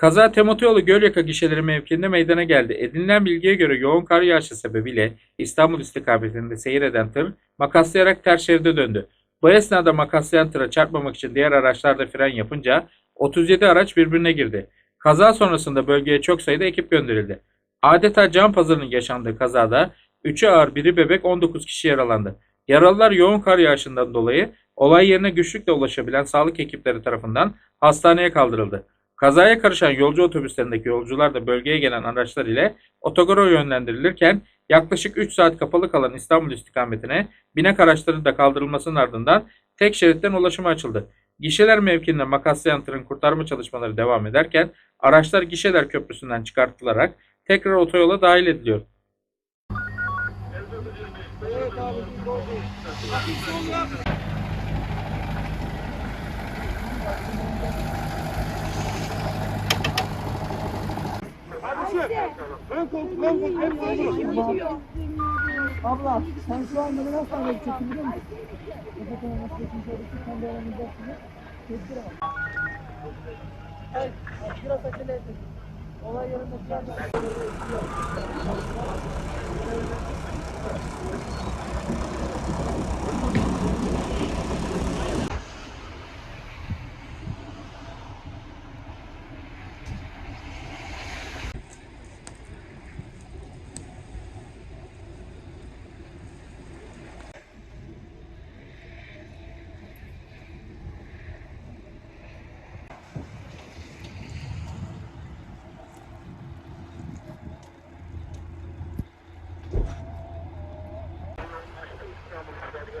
Kaza Temotoyolu Gölyaka gişeleri mevkiinde meydana geldi. Edinilen bilgiye göre yoğun kar yağışı sebebiyle İstanbul istikametinde seyir eden tır makaslayarak ters şeride döndü. Bu esnada makaslayan tıra çarpmamak için diğer araçlar da fren yapınca 37 araç birbirine girdi. Kaza sonrasında bölgeye çok sayıda ekip gönderildi. Adeta can pazarının yaşandığı kazada 3'ü ağır biri bebek 19 kişi yaralandı. Yaralılar yoğun kar yağışından dolayı olay yerine güçlükle ulaşabilen sağlık ekipleri tarafından hastaneye kaldırıldı. Kazaya karışan yolcu otobüslerindeki yolcular da bölgeye gelen araçlar ile otogara yönlendirilirken yaklaşık 3 saat kapalı kalan İstanbul istikametine binek araçların da kaldırılmasının ardından tek şeritten ulaşıma açıldı. Gişeler mevkiinde makaslayan tırın kurtarma çalışmaları devam ederken araçlar Gişeler Köprüsü'nden çıkartılarak tekrar otoyola dahil ediliyor. Abla sen şu anda ne nasıl anlayıp çekebiliyor musun? Kapatana nasıl çekiyorsun? Sen de aramızdaksın. Tedbir al. Hayır, biraz acele edin. Olay yerinde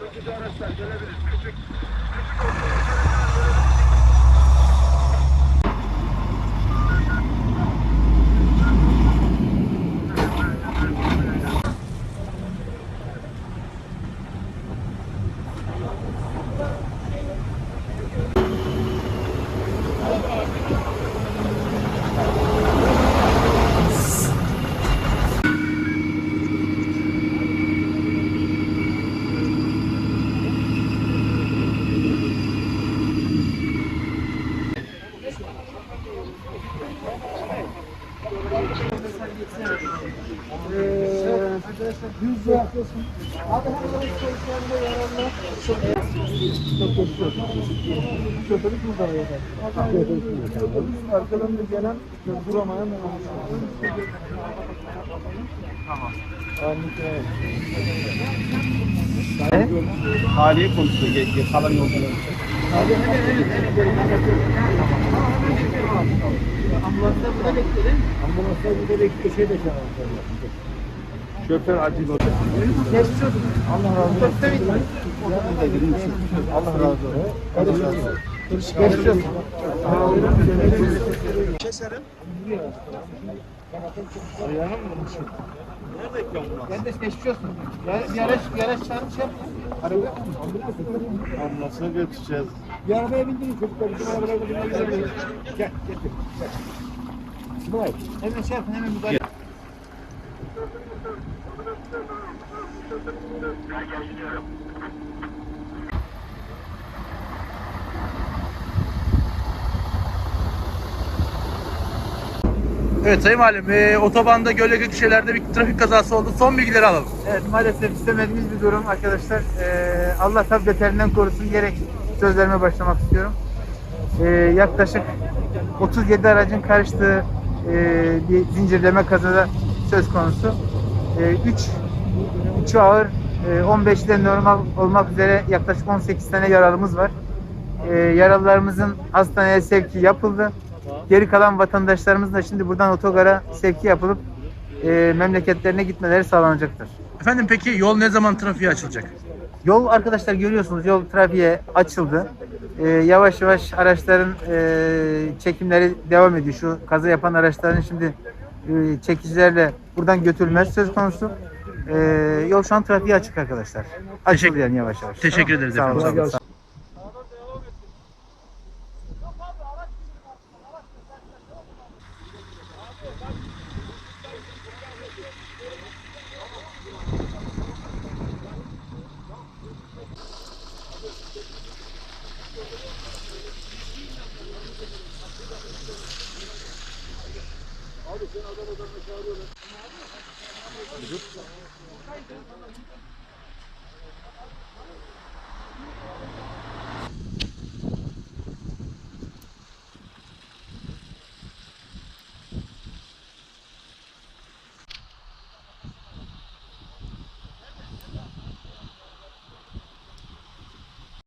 Hemen içerisinde yaralı. Çok burada yeter. Arkadan da gelen duramayan Haliye konuşuyor. Ge ge kalan yolcular. Ambulansta burada bekleyin. Ambulansta burada bekliyor. Şey de çağırmışlar. Şoför acil oldu. Allah razı olsun. Allah razı olsun. Allah razı olsun. Geçmiş olsun. Keserim. Kardeş geçmiş olsun. Ya- Bir araç, bir araç çağırmış yap. Araba. Nasıl götüreceğiz? Bir arabaya bindirin çocuklar. Bizim arabaya bindirin. Gel, getir. Gel. İsmail. Hemen şey yapın, hemen müdahale. Evet Sayın Valim, e, otobanda Gölge gişelerde bir trafik kazası oldu. Son bilgileri alalım. Evet maalesef istemediğimiz bir durum arkadaşlar. Ee, Allah tabi beterinden korusun diyerek sözlerime başlamak istiyorum. Ee, yaklaşık 37 aracın karıştığı e, bir zincirleme kazada söz konusu. 3 3'ü ağır, e, 15 de normal olmak üzere yaklaşık 18 tane yaralımız var. Ee, yaralılarımızın hastaneye sevki yapıldı. Geri kalan vatandaşlarımız da şimdi buradan otogara sevki yapılıp e, memleketlerine gitmeleri sağlanacaktır. Efendim peki yol ne zaman trafiğe açılacak? Yol arkadaşlar görüyorsunuz yol trafiğe açıldı. Ee, yavaş yavaş araçların e, çekimleri devam ediyor. Şu kaza yapan araçların şimdi e, çekicilerle buradan götürülmesi söz konusu. Ee, yol şu an trafiğe açık arkadaşlar. Açıldı Teşekkür- yani yavaş yavaş. Teşekkür ederiz Sağ olun, efendim. sağ olun. Thank you.